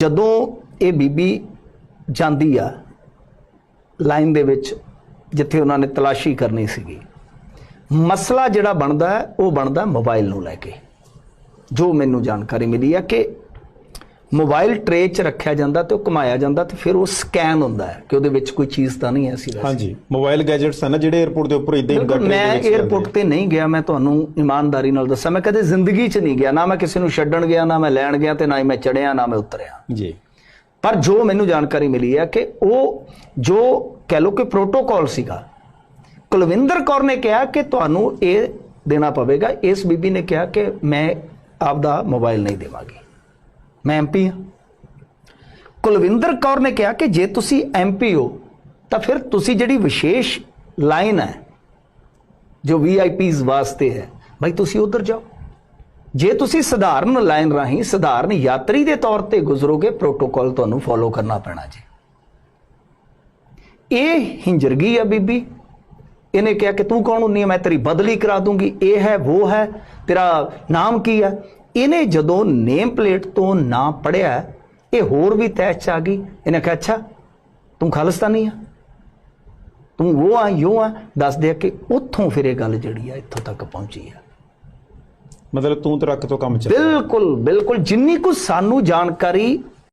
ਜਦੋਂ ਇਹ ਬੀਬੀ ਜਾਂਦੀ ਆ, ਲਾਈਨ ਦੇ ਵਿੱਚ, ਜਿੱਥੇ ਉਹਨਾਂ ਨੇ ਤਲਾਸ਼ੀ ਕਰਨੀ ਸੀਗੀ, ਮਸਲਾ ਜਿਹੜਾ ਬਣਦਾ, ਉਹ ਬਣਦਾ ਮੋਬਾਈਲ ਨੂੰ ਲੈ ਕੇ। ਜੋ ਮੈਨੂੰ ਜਾਣਕਾਰੀ ਮਿਲੀ ਆ ਕਿ ਮੋਬਾਈਲ ਟ੍ਰੇ 'ਚ ਰੱਖਿਆ ਜਾਂਦਾ ਤੇ ਉਹ ਕਮਾਇਆ ਜਾਂਦਾ ਤੇ ਫਿਰ ਉਹ ਸਕੈਨ ਹੁੰਦਾ ਹੈ ਕਿ ਉਹਦੇ ਵਿੱਚ ਕੋਈ ਚੀਜ਼ ਤਾਂ ਨਹੀਂ ਐਸੀ ਸੀ ਹਾਂਜੀ ਮੋਬਾਈਲ ਗੈਜਟਸ ਹਨ ਜਿਹੜੇ 에어ਪੋਰਟ ਦੇ ਉੱਪਰ ਇਦਾਂ ਹੀ ਹੁੰਦਾ ਮੈਂ 에어ਪੋਰਟ ਤੇ ਨਹੀਂ ਗਿਆ ਮੈਂ ਤੁਹਾਨੂੰ ਇਮਾਨਦਾਰੀ ਨਾਲ ਦੱਸਾਂ। ਮੈਂ ਕਦੇ ਜ਼ਿੰਦਗੀ 'ਚ ਨਹੀਂ ਗਿਆ ਨਾ ਮੈਂ ਕਿਸੇ ਨੂੰ ਛੱਡਣ ਗਿਆ ਨਾ ਮੈਂ ਲੈਣ ਗਿਆ ਤੇ ਨਾ ਹੀ ਮੈਂ ਚੜਿਆ ਨਾ ਮੈਂ ਉਤਰਿਆ। ਜੀ। ਪਰ ਜੋ ਮੈਨੂੰ ਜਾਣਕਾਰੀ ਮਿਲੀ ਹੈ ਕਿ ਉਹ ਜੋ ਕਹਿ ਲੋ ਕਿ ਪ੍ਰੋਟੋਕਾਲ ਸੀਗਾ ਕੁਲਵਿੰਦਰ ਕੌਰ ਨੇ ਕਿਹਾ ਕਿ ਤੁਹਾਨੂੰ ਇਹ ਦੇਣਾ ਪਵੇਗਾ ਇਸ ਬੀਬੀ ਨੇ ਕਿਹਾ ਕਿ ਮੈਂ ਆਪਦਾ ਮੋਬਾਈਲ ਨਹੀਂ ਦੇਵਾਂਗੀ। ਮੈਂ ਐਮਪੀ ਹਾਂ। ਕੁਲਵਿੰਦਰ ਕੌਰ ਨੇ ਕਿਹਾ ਕਿ ਜੇ ਤੁਸੀਂ ਐਮਪੀ ਹੋ, ਤਾਂ ਫਿਰ ਤੁਸੀਂ ਜਿਹੜੀ ਵਿਸ਼ੇਸ਼ ਲਾਈਨ ਹੈ, ਜੋ ਵੀਆਈਪੀਜ਼ ਵਾਸਤੇ ਹੈ ਭਾਈ ਤੁਸੀਂ ਉਧਰ ਜਾਓ। ਜੇ ਤੁਸੀਂ ਸਧਾਰਨ ਲਾਈਨ ਰਾਹੀਂ ਸਧਾਰਨ ਯਾਤਰੀ ਦੇ ਤੌਰ ਤੇ ਗੁਜ਼ਰੋਗੇ ਪ੍ਰੋਟੋਕਾਲ ਤੁਹਾਨੂੰ ਫੋਲੋ ਕਰਨਾ ਪੈਣਾ ਜੀ। ਇਹ ਹਿੰਜਰਗੀ ਆ ਬੀਬੀ। ਇਹਨੇ ਕਿਹਾ ਕਿ ਤੂੰ ਕੌਣ ਹੁੰਨੀ ਹੈ ਮੈਂ ਤੇਰੀ ਬਦਲੀ ਕਰਾ ਦੂੰਗੀ। ਇਹ ਹੈ ਉਹ ਹੈ, ਤੇਰਾ ਨਾਮ ਕੀ ਹੈ? ਇਹਨੇ ਜਦੋਂ ਨੇਮ ਪਲੇਟ ਤੋਂ ਨਾਂ ਪੜਿਆ ਇਹ ਹੋਰ ਵੀ ਤੈਅ ਚ ਆ ਗਈ। ਇਹਨੇ ਕਿਹਾ ਅੱਛਾ ਤੂੰ ਖਾਲਿਸਤਾਨੀ ਆ? ਤੂੰ ਉਹ ਆ ਯੋ ਆ? ਦੱਸ ਦੇ ਕਿ ਉੱਥੋਂ ਫਿਰ ਇਹ ਗੱਲ ਜਿਹੜੀ ਆ ਇੱਥੋਂ ਤੱਕ ਪਹੁੰਚੀ ਆ। ਮਤਲਬ ਤੂੰ ਟਰੱਕ ਤੋਂ ਕੰਮ ਚੱਲ ਬਿਲਕੁਲ ਬਿਲਕੁਲ। ਜਿੰਨੀ ਕੁ ਸਾਨੂੰ ਜਾਣਕਾਰੀ